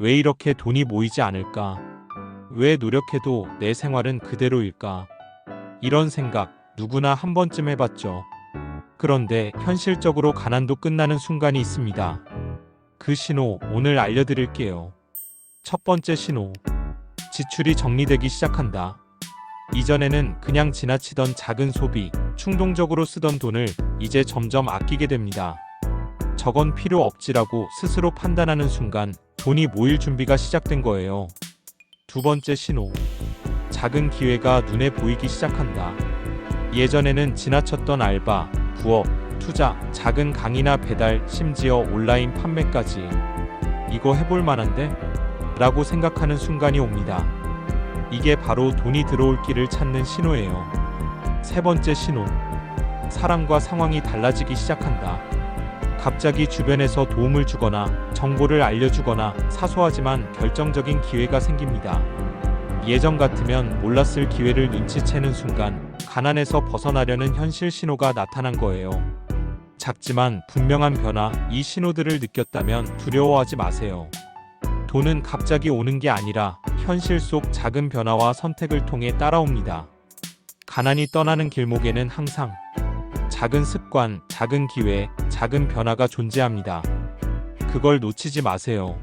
왜 이렇게 돈이 모이지 않을까? 왜 노력해도 내 생활은 그대로일까? 이런 생각 누구나 한 번쯤 해봤죠. 그런데 현실적으로 가난도 끝나는 순간이 있습니다. 그 신호 오늘 알려드릴게요. 첫 번째 신호. 지출이 정리되기 시작한다. 이전에는 그냥 지나치던 작은 소비, 충동적으로 쓰던 돈을 이제 점점 아끼게 됩니다. 저건 필요 없지라고 스스로 판단하는 순간 돈이 모일 준비가 시작된 거예요. 두 번째 신호. 작은 기회가 눈에 보이기 시작한다. 예전에는 지나쳤던 알바, 부업, 투자, 작은 강의나 배달, 심지어 온라인 판매까지 이거 해볼 만한데? 라고 생각하는 순간이 옵니다. 이게 바로 돈이 들어올 길을 찾는 신호예요. 세 번째 신호. 사람과 상황이 달라지기 시작한다. 갑자기 주변에서 도움을 주거나 정보를 알려주거나 사소하지만 결정적인 기회가 생깁니다. 예전 같으면 몰랐을 기회를 눈치채는 순간 가난에서 벗어나려는 현실 신호가 나타난 거예요. 작지만 분명한 변화, 이 신호들을 느꼈다면 두려워하지 마세요. 돈은 갑자기 오는 게 아니라 현실 속 작은 변화와 선택을 통해 따라옵니다. 가난이 떠나는 길목에는 항상 작은 습관, 작은 기회, 작은 변화가 존재합니다. 그걸 놓치지 마세요.